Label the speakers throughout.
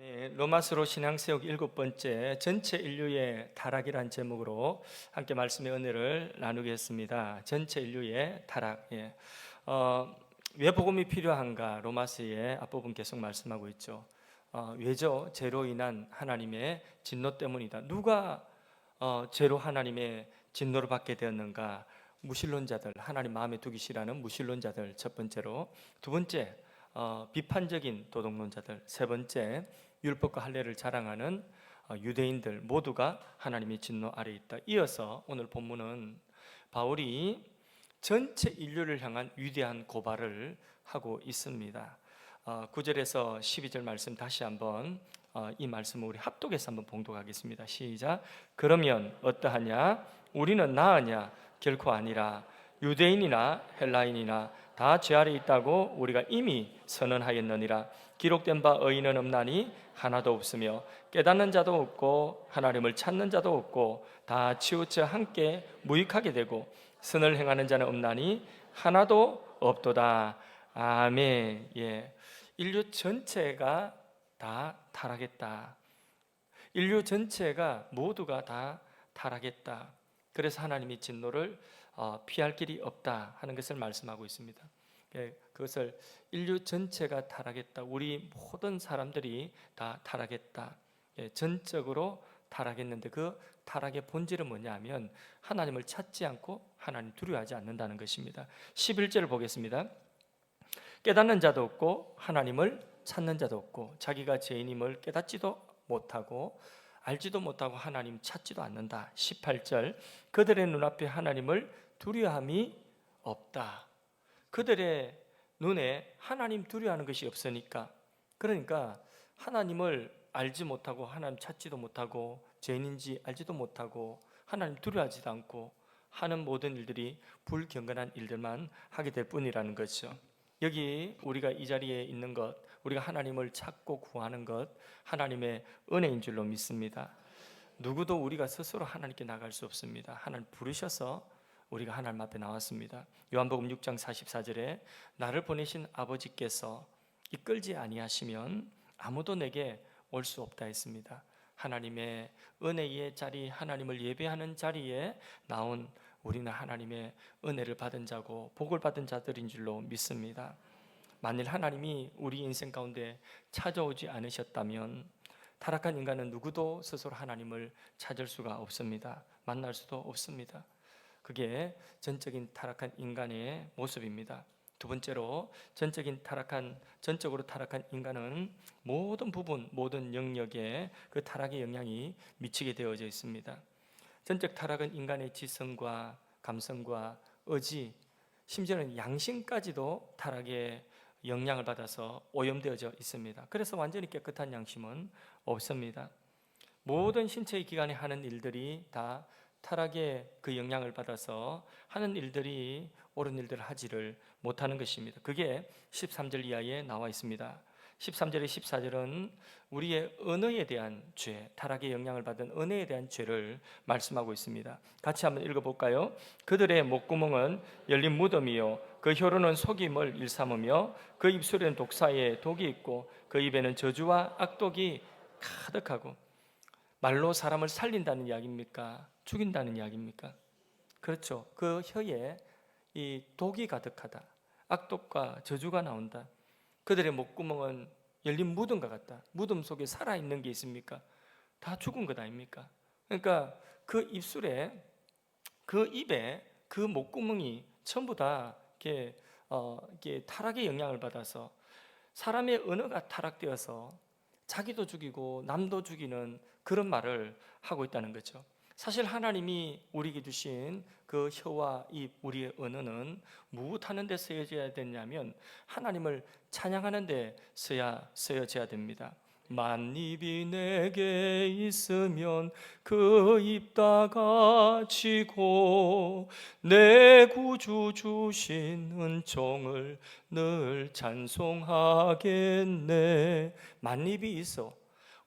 Speaker 1: 네, 로마스로 신앙세역 일곱 번째 전체 인류의 타락이란 제목으로 함께 말씀의 은혜를 나누겠습니다. 전체 인류의 타락. 예. 어, 왜 복음이 필요한가? 로마스의 앞부분 계속 말씀하고 있죠. 어, 왜죠? 죄로 인한 하나님의 진노 때문이다. 누가 어, 죄로 하나님의 진노를 받게 되었는가? 무신론자들, 하나님 마음에 두기 싫어하는 무신론자들 첫 번째로 두 번째 어, 비판적인 도덕론자들 세 번째 율법과 할례를 자랑하는 어, 유대인들 모두가 하나님의 진노 아래 있다. 이어서 오늘 본문은 바울이 전체 인류를 향한 위대한 고발을 하고 있습니다. 어, 9절에서 12절 말씀 다시 한번 어, 이 말씀을 우리 합독해서 한번 봉독하겠습니다. 시작. 그러면 어떠하냐? 우리는 나으냐? 결코 아니라 유대인이나 헬라인이나 다죄 아래 있다고 우리가 이미 선언하였느니라. 기록된 바 의인은 없나니 하나도 없으며 깨닫는 자도 없고 하나님을 찾는 자도 없고 다 치우쳐 함께 무익하게 되고 선을 행하는 자는 없나니 하나도 없도다. 아멘. 예. 인류 전체가 다 타락했다. 인류 전체가 모두가 다 타락했다. 그래서 하나님이 진노를 어, 피할 길이 없다 하는 것을 말씀하고 있습니다. 예, 그것을 인류 전체가 타락했다. 우리 모든 사람들이 다 타락했다. 예, 전적으로 타락했는데 그 타락의 본질은 뭐냐면 하나님을 찾지 않고 하나님 두려워하지 않는다는 것입니다. 11절을 보겠습니다. 깨닫는 자도 없고 하나님을 찾는 자도 없고 자기가 죄인임을 깨닫지도 못하고 알지도 못하고 하나님 찾지도 않는다. 18절 그들의 눈앞에 하나님을 두려함이 없다. 그들의 눈에 하나님 두려워하는 것이 없으니까 그러니까 하나님을 알지 못하고 하나님 찾지도 못하고 죄인인지 알지도 못하고 하나님 두려워하지도 않고 하는 모든 일들이 불경건한 일들만 하게 될 뿐이라는 거죠. 여기 우리가 이 자리에 있는 것, 우리가 하나님을 찾고 구하는 것, 하나님의 은혜인 줄로 믿습니다. 누구도 우리가 스스로 하나님께 나갈 수 없습니다. 하나님 부르셔서 우리가 하나님 앞에 나왔습니다. 요한복음 6장 44절에 나를 보내신 아버지께서 이끌지 아니하시면 아무도 내게 올 수 없다 했습니다. 하나님의 은혜의 자리, 하나님을 예배하는 자리에 나온 우리는 하나님의 은혜를 받은 자고 복을 받은 자들인 줄로 믿습니다. 만일 하나님이 우리 인생 가운데 찾아오지 않으셨다면 타락한 인간은 누구도 스스로 하나님을 찾을 수가 없습니다. 만날 수도 없습니다. 그게 전적인 타락한 인간의 모습입니다. 두 번째로 전적인 타락한 전적으로 타락한 인간은 모든 부분 모든 영역에 그 타락의 영향이 미치게 되어져 있습니다. 전적 타락은 인간의 지성과 감성과 의지 심지어는 양심까지도 타락의 영향을 받아서 오염되어져 있습니다. 그래서 완전히 깨끗한 양심은 없습니다. 모든 신체의 기관에 하는 일들이 다 타락의 그 영향을 받아서 하는 일들이 옳은 일들을 하지를 못하는 것입니다. 그게 13절 이하에 나와 있습니다. 13절에 14절은 우리의 언어에 대한 죄, 타락의 영향을 받은 언어에 대한 죄를 말씀하고 있습니다. 같이 한번 읽어볼까요? 그들의 목구멍은 열린 무덤이요, 그 혀로는 속임을 일삼으며 그 입술에는 독사에 독이 있고 그 입에는 저주와 악독이 가득하고 말로 사람을 살린다는 이야기입니까? 죽인다는 이야기입니까? 그렇죠. 그 혀에 이 독이 가득하다. 악독과 저주가 나온다. 그들의 목구멍은 열린 무덤과 같다. 무덤 속에 살아 있는 게 있습니까? 다 죽은 것 아닙니까? 그러니까 그 입술에 그 입에 그 목구멍이 전부 다 이렇게 어 이렇게 타락의 영향을 받아서 사람의 언어가 타락되어서 자기도 죽이고 남도 죽이는 그런 말을 하고 있다는 거죠. 사실 하나님이 우리에게 주신 그 혀와 입, 우리의 언어는 무엇하는 데 쓰여져야 되냐면 하나님을 찬양하는 데 써야 쓰여져야 됩니다. 만입이 내게 있으면 그 입다 가지고 내 구주 주신 은총을 늘 찬송하겠네. 만입이 있어.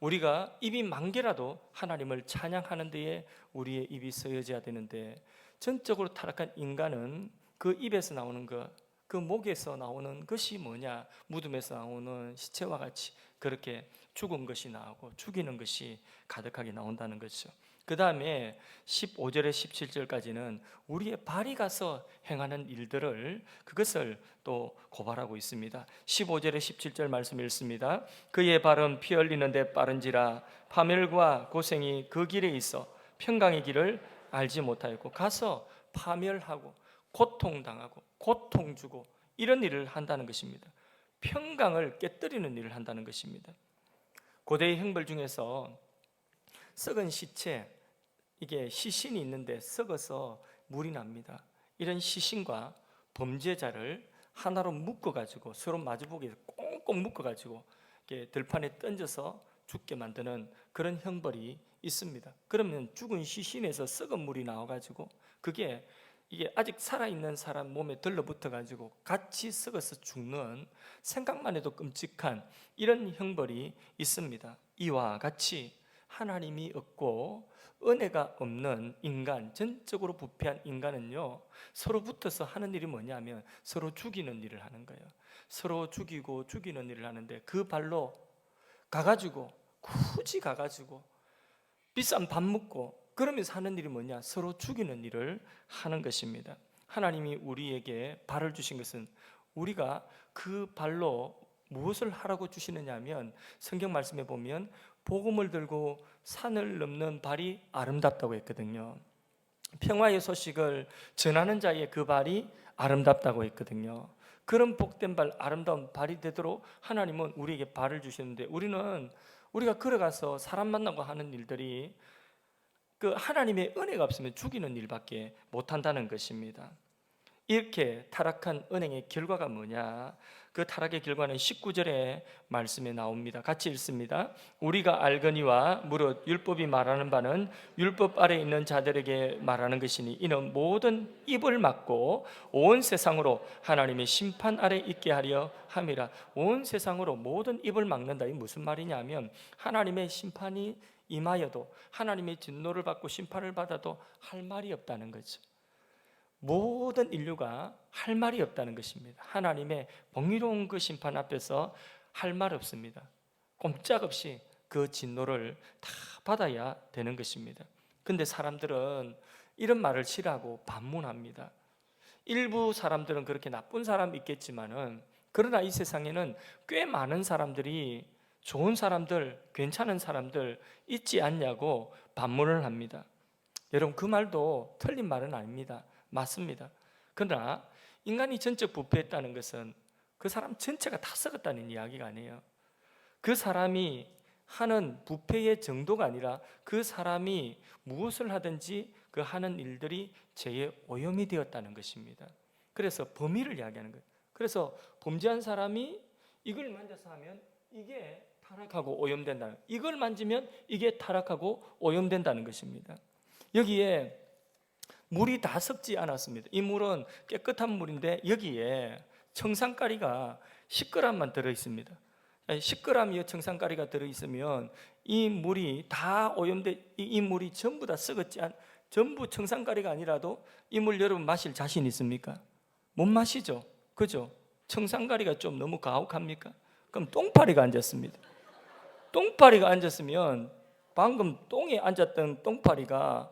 Speaker 1: 우리가 입이 만 개라도 하나님을 찬양하는 데에 우리의 입이 쓰여져야 되는데 전적으로 타락한 인간은 그 입에서 나오는 것, 그 목에서 나오는 것이 뭐냐? 무덤에서 나오는 시체와 같이 그렇게 죽은 것이 나오고 죽이는 것이 가득하게 나온다는 거죠. 그 다음에 15절에 17절까지는 우리의 발이 가서 행하는 일들을 그것을 또 고발하고 있습니다. 15절에 17절 말씀 읽습니다. 그의 발은 피 흘리는데 빠른지라 파멸과 고생이 그 길에 있어 평강의 길을 알지 못하였고 가서 파멸하고 고통당하고 고통 주고 이런 일을 한다는 것입니다. 평강을 깨뜨리는 일을 한다는 것입니다. 고대의 형벌 중에서 썩은 시체 이게 시신이 있는데 썩어서 물이 납니다. 이런 시신과 범죄자를 하나로 묶어 가지고 서로 마주보게 꽁꽁 묶어 가지고 들판에 던져서 죽게 만드는 그런 형벌이 있습니다. 그러면 죽은 시신에서 썩은 물이 나와 가지고 그게 이게 아직 살아 있는 사람 몸에 들러붙어 가지고 같이 썩어서 죽는 생각만 해도 끔찍한 이런 형벌이 있습니다. 이와 같이 하나님이 없고 은혜가 없는 인간, 전적으로 부패한 인간은요, 서로 붙어서 하는 일이 뭐냐면 서로 죽이는 일을 하는 거예요. 서로 죽이고 죽이는 일을 하는데 그 발로 가가지고, 굳이 가가지고, 비싼 밥 먹고, 그러면서 하는 일이 뭐냐? 서로 죽이는 일을 하는 것입니다. 하나님이 우리에게 발을 주신 것은 우리가 그 발로 무엇을 하라고 주시느냐 하면 성경 말씀에 보면 복음을 들고 산을 넘는 발이 아름답다고 했거든요. 평화의 소식을 전하는 자의 그 발이 아름답다고 했거든요. 그런 복된 발, 아름다운 발이 되도록 하나님은 우리에게 발을 주시는데 우리는 우리가 걸어가서 사람 만나고 하는 일들이 그 하나님의 은혜가 없으면 죽이는 일밖에 못 한다는 것입니다. 이렇게 타락한 은행의 결과가 뭐냐? 그 타락의 결과는 19절의 말씀에 나옵니다. 같이 읽습니다. 우리가 알거니와 무릇 율법이 말하는 바는 율법 아래 있는 자들에게 말하는 것이니 이는 모든 입을 막고 온 세상으로 하나님의 심판 아래 있게 하려 함이라. 온 세상으로 모든 입을 막는다. 이 무슨 말이냐면 하나님의 심판이 임하여도 하나님의 진노를 받고 심판을 받아도 할 말이 없다는 거죠. 모든 인류가 할 말이 없다는 것입니다. 하나님의 공의로운 그 심판 앞에서 할 말 없습니다. 꼼짝없이 그 진노를 다 받아야 되는 것입니다. 근데 사람들은 이런 말을 싫어하고 반문합니다. 일부 사람들은 그렇게 나쁜 사람 있겠지만은 그러나 이 세상에는 꽤 많은 사람들이 좋은 사람들, 괜찮은 사람들 있지 않냐고 반문을 합니다. 여러분 그 말도 틀린 말은 아닙니다. 맞습니다. 그러나 인간이 전적 부패했다는 것은 그 사람 전체가 다 썩었다는 이야기가 아니에요. 그 사람이 하는 부패의 정도가 아니라 그 사람이 무엇을 하든지 그 하는 일들이 죄의 오염이 되었다는 것입니다. 그래서 범위를 이야기하는 거예요. 그래서 범죄한 사람이 이걸 만져서 하면 이게 타락하고 오염된다는 이걸 만지면 이게 타락하고 오염된다는 것입니다. 여기에 물이 다 섞지 않았습니다. 이 물은 깨끗한 물인데 여기에 청산가리가 10g만 들어 있습니다. 10g이요 청산가리가 들어 있으면 이 물이 다 오염돼 이, 이 물이 전부 다 썩었지 않 전부 청산가리가 아니라도 이 물 여러분 마실 자신 있습니까? 못 마시죠. 그죠? 청산가리가 좀 너무 가혹합니까? 그럼 똥파리가 앉았습니다. 똥파리가 앉았으면 방금 똥에 앉았던 똥파리가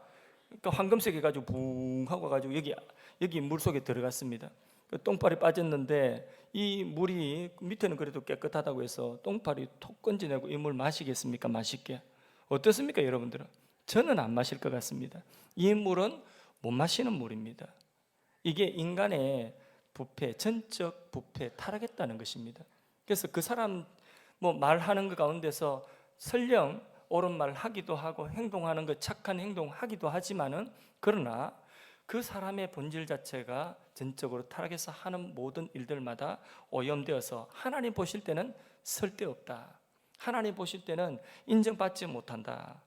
Speaker 1: 그러니까 황금색 해가지고 붕 하고 가지고 여기 여기 물 속에 들어갔습니다. 그 똥파리 빠졌는데 이 물이 밑에는 그래도 깨끗하다고 해서 똥파리 톡 건져내고 이 물 마시겠습니까? 맛있게 어떻습니까, 여러분들은? 저는 안 마실 것 같습니다. 이 물은 못 마시는 물입니다. 이게 인간의 부패, 전적 부패, 타락했다는 것입니다. 그래서 그 사람 뭐 말하는 것 가운데서 설령 옳은 말 하기도 하고 행동하는 것 착한 행동 하기도 하지만은 그러나 그 사람의 본질 자체가 전적으로 타락해서 하는 모든 일들마다 오염되어서 하나님 보실 때는 쓸데없다. 하나님 보실 때는 인정받지 못한다.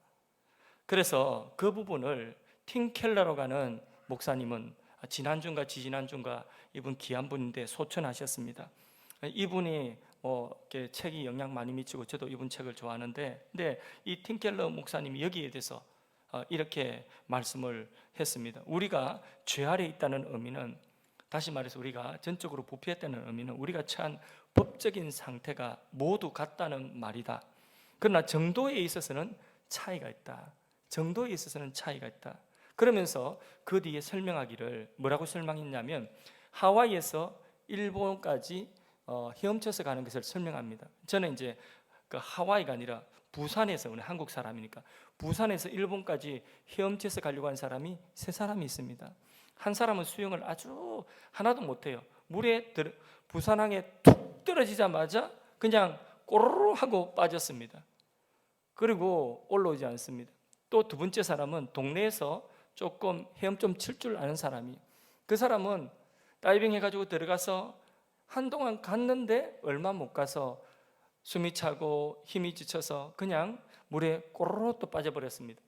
Speaker 1: 그래서 그 부분을 팀켈러로 가는 목사님은 지난주인가 지지난주인가 이분 귀한 분인데 소천하셨습니다. 이분이 뭐 이렇게 책이 영향 많이 미치고 저도 이분 책을 좋아하는데 근데 이 팀켈러 목사님이 여기에 대해서 어, 이렇게 말씀을 했습니다. 우리가 죄 아래 있다는 의미는 다시 말해서 우리가 전적으로 부패했다는 의미는 우리가 처한 법적인 상태가 모두 같다는 말이다. 그러나 정도에 있어서는 차이가 있다. 정도에 있어서는 차이가 있다. 그러면서 그 뒤에 설명하기를 뭐라고 설명했냐면 하와이에서 일본까지 어, 헤엄쳐서 가는 것을 설명합니다. 저는 이제 그 하와이가 아니라 부산에서 오는 한국 사람이니까 부산에서 일본까지 헤엄쳐서 가려고 한 사람이 세 사람이 있습니다. 한 사람은 수영을 아주 하나도 못해요. 물에 들, 부산항에 툭 떨어지자마자 그냥 꼬르르 하고 빠졌습니다. 그리고 올라오지 않습니다. 또 두 번째 사람은 동네에서 조금 헤엄 좀 칠 줄 아는 사람이 그 사람은 다이빙 해가지고 들어가서 한동안 갔는데 얼마 못 가서 숨이 차고 힘이 지쳐서 그냥 물에 꼬르르 또 빠져버렸습니다.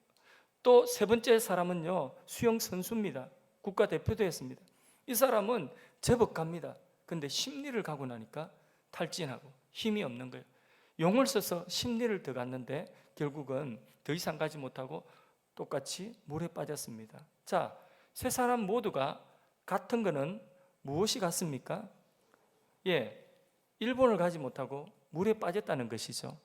Speaker 1: 또 세 번째 사람은요 수영 선수입니다. 국가 대표도 했습니다. 이 사람은 제법 갑니다. 근데 심리를 가고 나니까 탈진하고 힘이 없는 거예요. 용을 써서 심리를 더 갔는데 결국은 더 이상 가지 못하고 똑같이 물에 빠졌습니다. 자, 세 사람 모두가 같은 거는 무엇이 같습니까? 예, 일본을 가지 못하고 물에 빠졌다는 것이죠.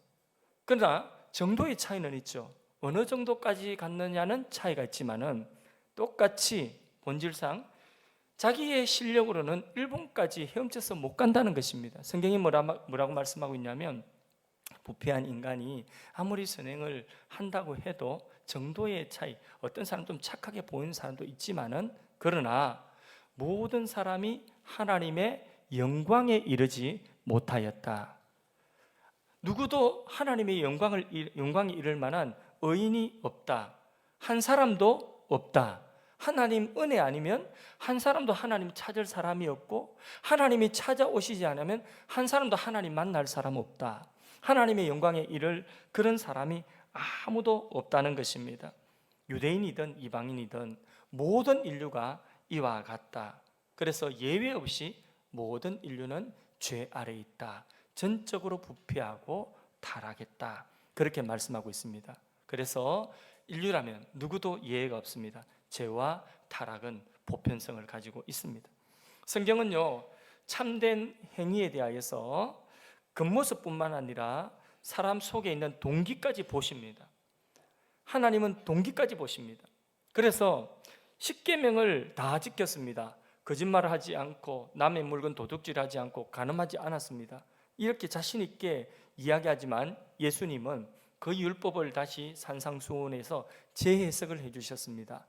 Speaker 1: 그러나 정도의 차이는 있죠. 어느 정도까지 갔느냐는 차이가 있지만은 똑같이 본질상 자기의 실력으로는 일본까지 헤엄쳐서 못 간다는 것입니다. 성경이 뭐라, 뭐라고 말씀하고 있냐면 부패한 인간이 아무리 선행을 한다고 해도 정도의 차이, 어떤 사람 좀 착하게 보이는 사람도 있지만은 그러나 모든 사람이 하나님의 영광에 이르지 못하였다. 누구도 하나님의 영광을 영광에 이를 만한 의인이 없다. 한 사람도 없다. 하나님 은혜 아니면 한 사람도 하나님 찾을 사람이 없고 하나님이 찾아오시지 않으면 한 사람도 하나님 만날 사람 없다. 하나님의 영광에 이를 그런 사람이 아무도 없다는 것입니다. 유대인이든 이방인이든 모든 인류가 이와 같다. 그래서 예외 없이 모든 인류는 죄 아래 있다. 전적으로 부패하고 타락했다. 그렇게 말씀하고 있습니다. 그래서 인류라면 누구도 예외가 없습니다. 죄와 타락은 보편성을 가지고 있습니다. 성경은요, 참된 행위에 대하여서 겉모습뿐만 아니라 사람 속에 있는 동기까지 보십니다. 하나님은 동기까지 보십니다. 그래서 십계명을 다 지켰습니다. 거짓말을 하지 않고 남의 물건 도둑질하지 않고 간음하지 않았습니다. 이렇게 자신 있게 이야기하지만 예수님은 그 율법을 다시 산상수훈에서 재해석을 해 주셨습니다.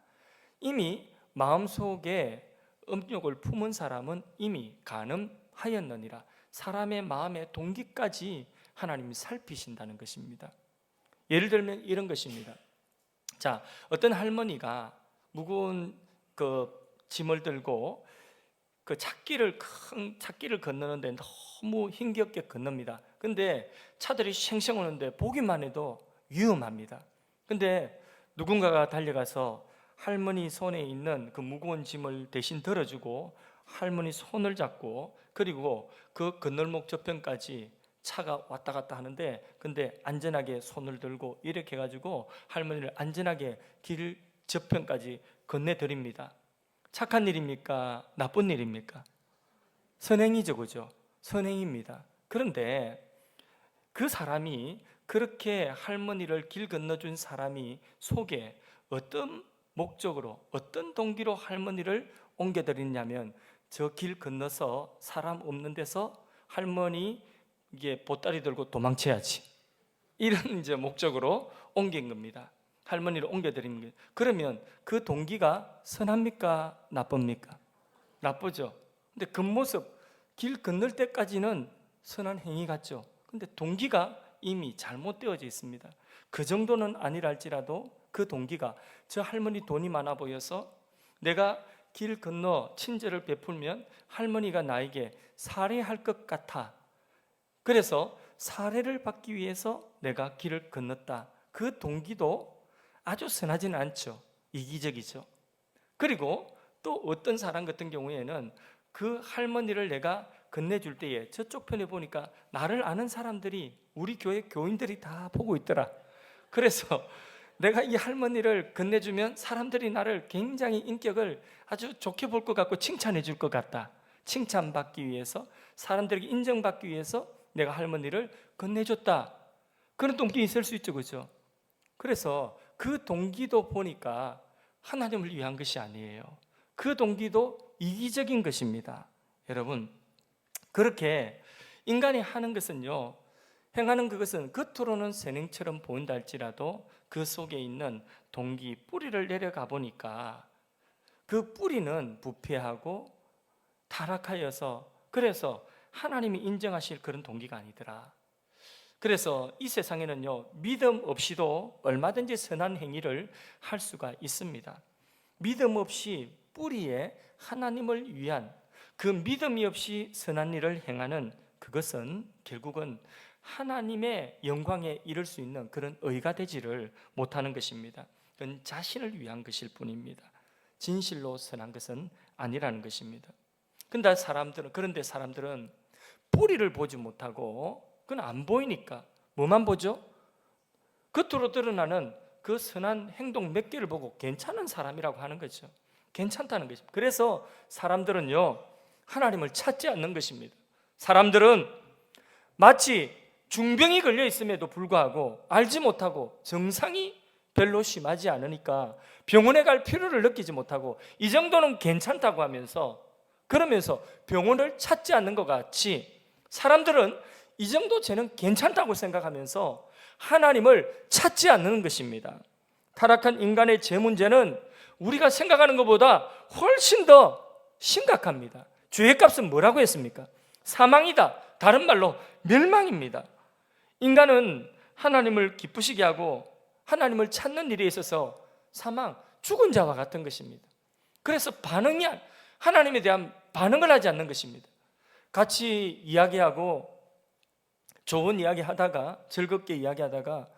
Speaker 1: 이미 마음속에 음욕을 품은 사람은 이미 가늠하였느니라. 사람의 마음의 동기까지 하나님이 살피신다는 것입니다. 예를 들면 이런 것입니다. 자, 어떤 할머니가 무거운 그 짐을 들고 그 찾기를 큰 찾기를 건너는데 너무 힘겹게 건넙니다. 근데 차들이 쉥쉥 오는데 보기만 해도 위험합니다. 근데 누군가가 달려가서 할머니 손에 있는 그 무거운 짐을 대신 들어주고 할머니 손을 잡고 그리고 그 건널목 저편까지 차가 왔다 갔다 하는데 근데 안전하게 손을 들고 이렇게 해가지고 할머니를 안전하게 길 저편까지 건네드립니다. 착한 일입니까? 나쁜 일입니까? 선행이죠, 그죠? 선행입니다. 그런데 그 사람이 그렇게 할머니를 길 건너준 사람이 속에 어떤 목적으로 어떤 동기로 할머니를 옮겨드리냐면 저 길 건너서 사람 없는 데서 할머니 이게 보따리 들고 도망쳐야지 이런 이제 목적으로 옮긴 겁니다. 할머니를 옮겨드리는 게 그러면 그 동기가 선합니까 나쁩니까? 나쁘죠. 근데 겉모습 길 건널 때까지는 선한 행위 같죠. 근데 동기가 이미 잘못되어져 있습니다. 그 정도는 아니랄지라도 그 동기가 저 할머니 돈이 많아 보여서 내가 길 건너 친절을 베풀면 할머니가 나에게 살해할 것 같아. 그래서 살해를 받기 위해서 내가 길을 건넜다. 그 동기도 아주 선하지는 않죠. 이기적이죠. 그리고 또 어떤 사람 같은 경우에는 그 할머니를 내가 건네줄 때에 저쪽 편에 보니까 나를 아는 사람들이 우리 교회 교인들이 다 보고 있더라. 그래서 내가 이 할머니를 건네주면 사람들이 나를 굉장히 인격을 아주 좋게 볼 것 같고 칭찬해 줄 것 같다. 칭찬받기 위해서 사람들에게 인정받기 위해서 내가 할머니를 건네줬다. 그런 동기 있을 수 있죠, 그죠? 그래서 그 동기도 보니까 하나님을 위한 것이 아니에요. 그 동기도 이기적인 것입니다. 여러분, 그렇게 인간이 하는 것은요, 행하는 그것은 겉으로는 선행처럼 보인다 할지라도 그 속에 있는 동기, 뿌리를 내려가 보니까 그 뿌리는 부패하고 타락하여서 그래서 하나님이 인정하실 그런 동기가 아니더라. 그래서 이 세상에는요, 믿음 없이도 얼마든지 선한 행위를 할 수가 있습니다. 믿음 없이 뿌리에 하나님을 위한 그 믿음이 없이 선한 일을 행하는 그것은 결국은 하나님의 영광에 이를 수 있는 그런 의가 되지를 못하는 것입니다. 그건 자신을 위한 것일 뿐입니다. 진실로 선한 것은 아니라는 것입니다. 근데 사람들은 그런데 사람들은 뿌리를 보지 못하고 그건 안 보이니까 뭐만 보죠? 겉으로 드러나는 그 선한 행동 몇 개를 보고 괜찮은 사람이라고 하는 거죠. 괜찮다는 것입니다. 그래서 사람들은요 하나님을 찾지 않는 것입니다. 사람들은 마치 중병이 걸려 있음에도 불구하고 알지 못하고 증상이 별로 심하지 않으니까 병원에 갈 필요를 느끼지 못하고 이 정도는 괜찮다고 하면서 그러면서 병원을 찾지 않는 것 같이 사람들은 이 정도 쟤는 괜찮다고 생각하면서 하나님을 찾지 않는 것입니다. 타락한 인간의 죄 문제는 우리가 생각하는 것보다 훨씬 더 심각합니다. 죄의 값은 뭐라고 했습니까? 사망이다. 다른 말로 멸망입니다. 인간은 하나님을 기쁘시게 하고 하나님을 찾는 일에 있어서 사망, 죽은 자와 같은 것입니다. 그래서 반응이 하나님에 대한 반응을 하지 않는 것입니다. 같이 이야기하고 좋은 이야기 하다가 즐겁게 이야기하다가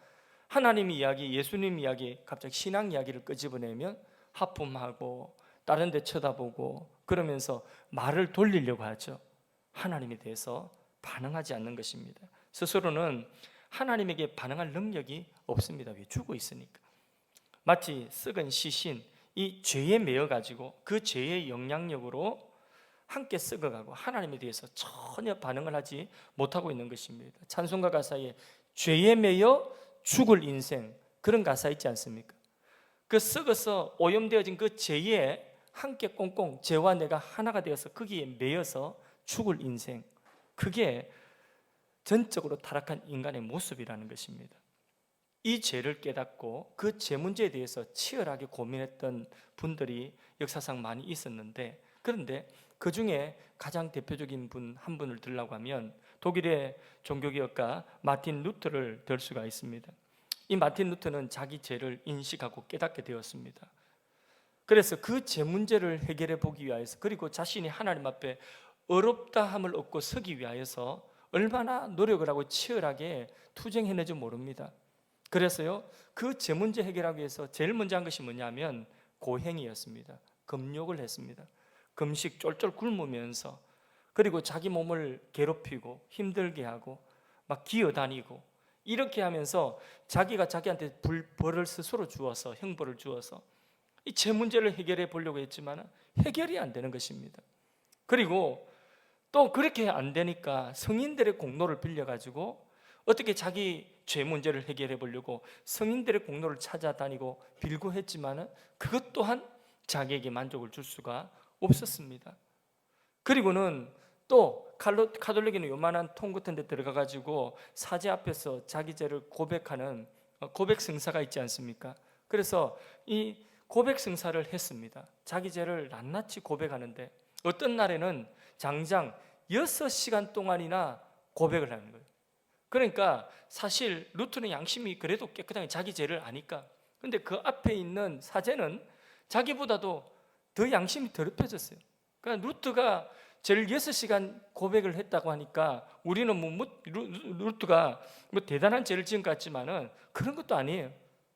Speaker 1: 하나님 이야기, 예수님 이야기, 갑자기 신앙 이야기를 끄집어내면 하품하고 다른 데 쳐다보고 그러면서 말을 돌리려고 하죠. 하나님에 대해서 반응하지 않는 것입니다. 스스로는 하나님에게 반응할 능력이 없습니다. 왜 죽어 있으니까. 마치 썩은 시신 이 죄에 매여 가지고 그 죄의 영향력으로 함께 썩어가고 하나님에 대해서 전혀 반응을 하지 못하고 있는 것입니다. 찬송가 가사에 죄에 매여 죽을 인생 그런 가사 있지 않습니까? 그 썩어서 오염되어진 그 죄에 함께 꽁꽁 죄와 내가 하나가 되어서 거기에 매여서 죽을 인생 그게 전적으로 타락한 인간의 모습이라는 것입니다. 이 죄를 깨닫고 그 죄 문제에 대해서 치열하게 고민했던 분들이 역사상 많이 있었는데 그런데 그 중에 가장 대표적인 분 한 분을 들라고 하면 독일의 종교개혁가 마틴 루터를 들 수가 있습니다. 이 마틴 루터는 자기 죄를 인식하고 깨닫게 되었습니다. 그래서 그 죄 문제를 해결해 보기 위하여서 그리고 자신이 하나님 앞에 어렵다함을 얻고 서기 위하여서 얼마나 노력을 하고 치열하게 투쟁해내지 모릅니다. 그래서요 그죄 문제 해결하기 위해서 제일 먼저 한 것이 뭐냐면 고행이었습니다. 금욕을 했습니다. 금식 쫄쫄 굶으면서 그리고 자기 몸을 괴롭히고 힘들게 하고 막 기어다니고 이렇게 하면서 자기가 자기한테 불, 벌을 스스로 주어서 형벌을 주어서 이죄 문제를 해결해 보려고 했지만 해결이 안 되는 것입니다. 그리고 또 그렇게 안 되니까 성인들의 공로를 빌려 가지고 어떻게 자기 죄 문제를 해결해 보려고 성인들의 공로를 찾아다니고 빌고 했지만은 그것 또한 자기에게 만족을 줄 수가 없었습니다. 그리고는 또 카톨릭에는 요만한 통 같은 데 들어가 가지고 사제 앞에서 자기 죄를 고백하는 어, 고백 승사가 있지 않습니까? 그래서 이 고백 승사를 했습니다. 자기 죄를 낱낱이 고백하는데 어떤 날에는 장장 6시간 동안이나 고백을 하는 거예요. 그러니까 사실 루트는 양심이 그래도 깨끗하게 자기 죄를 아니까. 근데 그 앞에 있는 사제는 자기보다도 더 양심이 더럽혀졌어요. 그러니까 루트가 죄를 6시간 고백을 했다고 하니까 우리는 뭐 루트가 뭐 대단한 죄를 지은 것 같지만은 그런 것도 아니에요.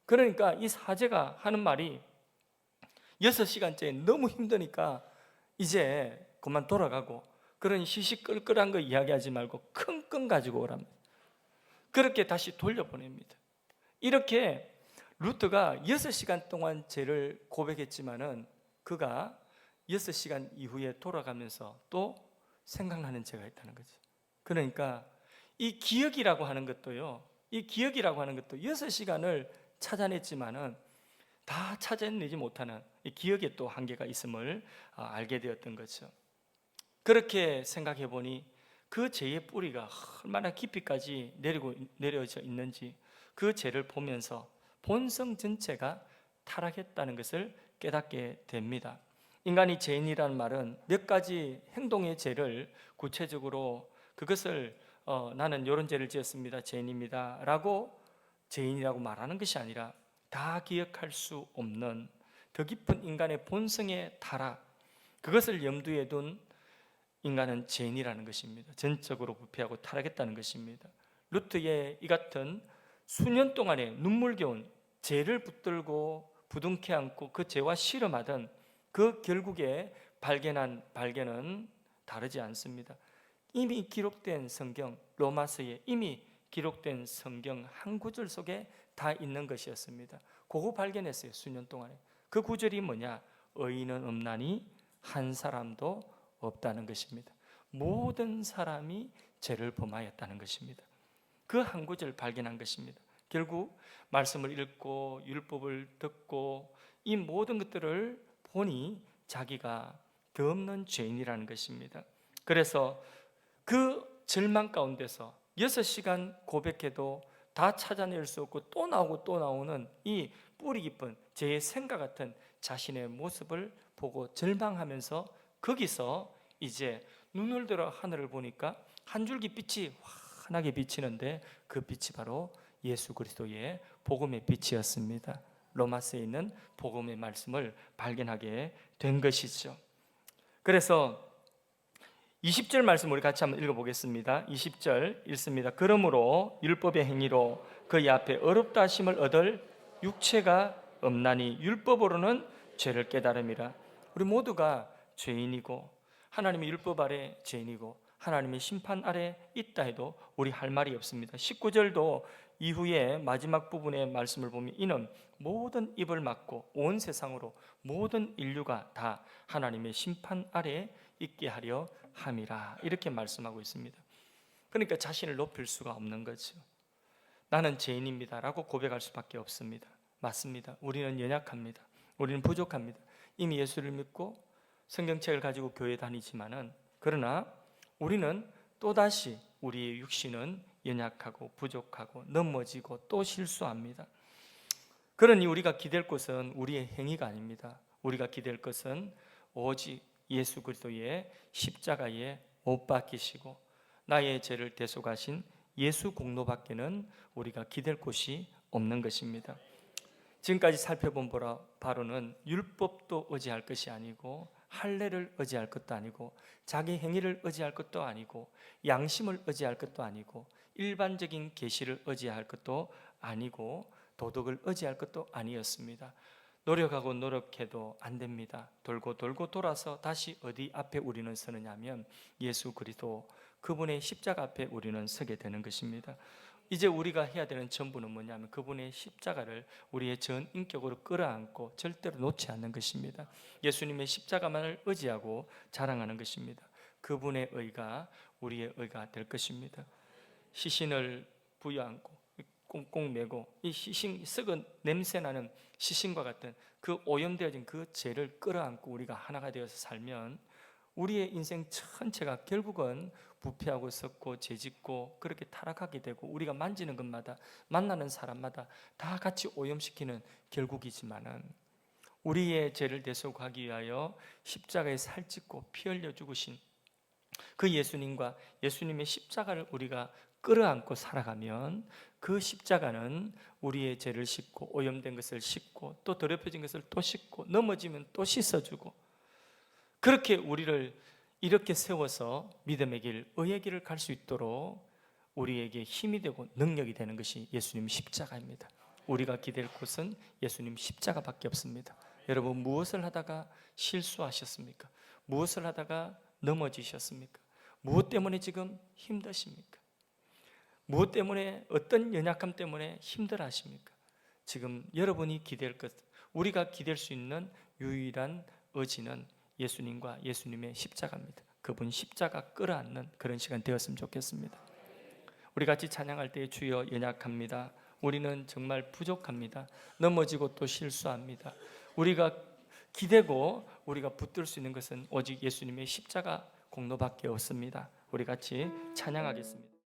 Speaker 1: 그러니까 이 사제가 하는 말이 6시간째 너무 힘드니까 이제 그만 돌아가고 그런 시시끌끌한 거 이야기하지 말고 큰 끈 가지고 오랍니다. 그렇게 다시 돌려보냅니다. 이렇게 루트가 6시간 동안 죄를 고백했지만은 그가 6시간 이후에 돌아가면서 또 생각나는 죄가 있다는 거죠. 그러니까 이 기억이라고 하는 것도요. 이 기억이라고 하는 것도 6시간을 찾아냈지만은 다 찾아내지 못하는 이 기억에 또 한계가 있음을 아, 알게 되었던 거죠. 그렇게 생각해 보니 그 죄의 뿌리가 얼마나 깊이까지 내리고 내려져 있는지 그 죄를 보면서 본성 전체가 타락했다는 것을 깨닫게 됩니다. 인간이 죄인이라는 말은 몇 가지 행동의 죄를 구체적으로 그것을 어, 나는 이런 죄를 지었습니다. 죄인입니다 라고 죄인이라고 말하는 것이 아니라 다 기억할 수 없는 더 깊은 인간의 본성의 타락 그것을 염두에 둔 인간은 죄인이라는 것입니다. 전적으로 부패하고 타락했다는 것입니다. 루트의 이 같은 수년 동안의 눈물겨운 죄를 붙들고 부둥켜 안고 그 죄와 씨름하던 그 결국에 발견한 발견은 다르지 않습니다. 이미 기록된 성경 로마서에 이미 기록된 성경 한 구절 속에 다 있는 것이었습니다. 그거 발견했어요. 수년 동안에. 그 구절이 뭐냐? 의인은 없나니 한 사람도 없다는 것입니다. 모든 사람이 죄를 범하였다는 것입니다. 그 한 구절 발견한 것입니다. 결국 말씀을 읽고 율법을 듣고 이 모든 것들을 보니 자기가 더 없는 죄인이라는 것입니다. 그래서 그 절망 가운데서 6시간 고백해도 다 찾아낼 수 없고 또 나오고 또 나오는 이 뿌리 깊은 제 생각 같은 자신의 모습을 보고 절망하면서 거기서 이제 눈을 들어 하늘을 보니까 한 줄기 빛이 환하게 비치는데 그 빛이 바로 예수 그리스도의 복음의 빛이었습니다. 로마서에 있는 복음의 말씀을 발견하게 된 것이죠. 그래서 20절 말씀 우리 같이 한번 읽어보겠습니다. 20절 읽습니다. 그러므로 율법의 행위로 그의 앞에 어렵다 하심을 얻을 육체가 없나니 율법으로는 죄를 깨달음이라. 우리 모두가 죄인이고 하나님의 율법 아래 죄인이고 하나님의 심판 아래 있다 해도 우리 할 말이 없습니다. 19절도 이후에 마지막 부분의 말씀을 보면 이는 모든 입을 막고 온 세상으로 모든 인류가 다 하나님의 심판 아래 있게 하려 함이라 이렇게 말씀하고 있습니다. 그러니까 자신을 높일 수가 없는 거죠. 나는 죄인입니다라고 고백할 수밖에 없습니다. 맞습니다. 우리는 연약합니다. 우리는 부족합니다. 이미 예수를 믿고 성경책을 가지고 교회 다니지만은 그러나 우리는 또다시 우리의 육신은 연약하고 부족하고 넘어지고 또 실수합니다. 그러니 우리가 기댈 것은 우리의 행위가 아닙니다. 우리가 기댈 것은 오직 예수 그리스도의 십자가에 못 박히시고 나의 죄를 대속하신 예수 공로밖에는 우리가 기댈 곳이 없는 것입니다. 지금까지 살펴본 바로는 율법도 의지할 것이 아니고 할례를 의지할 것도 아니고 자기 행위를 의지할 것도 아니고 양심을 의지할 것도 아니고 일반적인 계시를 의지할 것도 아니고 도덕을 의지할 것도 아니었습니다. 노력하고 노력해도 안 됩니다. 돌고 돌고 돌아서 다시 어디 앞에 우리는 서느냐면 예수 그리스도 그분의 십자가 앞에 우리는 서게 되는 것입니다. 이제 우리가 해야 되는 전부는 뭐냐면 그분의 십자가를 우리의 전 인격으로 끌어안고 절대로 놓지 않는 것입니다. 예수님의 십자가만을 의지하고 자랑하는 것입니다. 그분의 의가 우리의 의가 될 것입니다. 시신을 부여안고 꽁꽁 매고 이 시신 썩은 냄새 나는 시신과 같은 그 오염되어진 그 죄를 끌어안고 우리가 하나가 되어서 살면 우리의 인생 전체가 결국은 부패하고 썩고 죄짓고 그렇게 타락하게 되고 우리가 만지는 것마다 만나는 사람마다 다 같이 오염시키는 결국이지만은 우리의 죄를 대속하기 위하여 십자가에 살찢고 피 흘려 죽으신 그 예수님과 예수님의 십자가를 우리가 끌어안고 살아가면 그 십자가는 우리의 죄를 씻고 오염된 것을 씻고 또 더럽혀진 것을 또 씻고 넘어지면 또 씻어주고 그렇게 우리를 이렇게 세워서 믿음의 길, 의의 길을 갈 수 있도록 우리에게 힘이 되고 능력이 되는 것이 예수님 십자가입니다. 우리가 기댈 곳은 예수님 십자가밖에 없습니다. 여러분 무엇을 하다가 실수하셨습니까? 무엇을 하다가 넘어지셨습니까? 무엇 때문에 지금 힘드십니까? 무엇 때문에 어떤 연약함 때문에 힘들어 하십니까? 지금 여러분이 기댈 것, 우리가 기댈 수 있는 유일한 의지는 예수님과 예수님의 십자가입니다. 그분 십자가 끌어안는 그런 시간 되었으면 좋겠습니다. 우리 같이 찬양할 때 주여 연약합니다. 우리는 정말 부족합니다. 넘어지고 또 실수합니다. 우리가 기대고 우리가 붙들 수 있는 것은 오직 예수님의 십자가 공로밖에 없습니다. 우리 같이 찬양하겠습니다.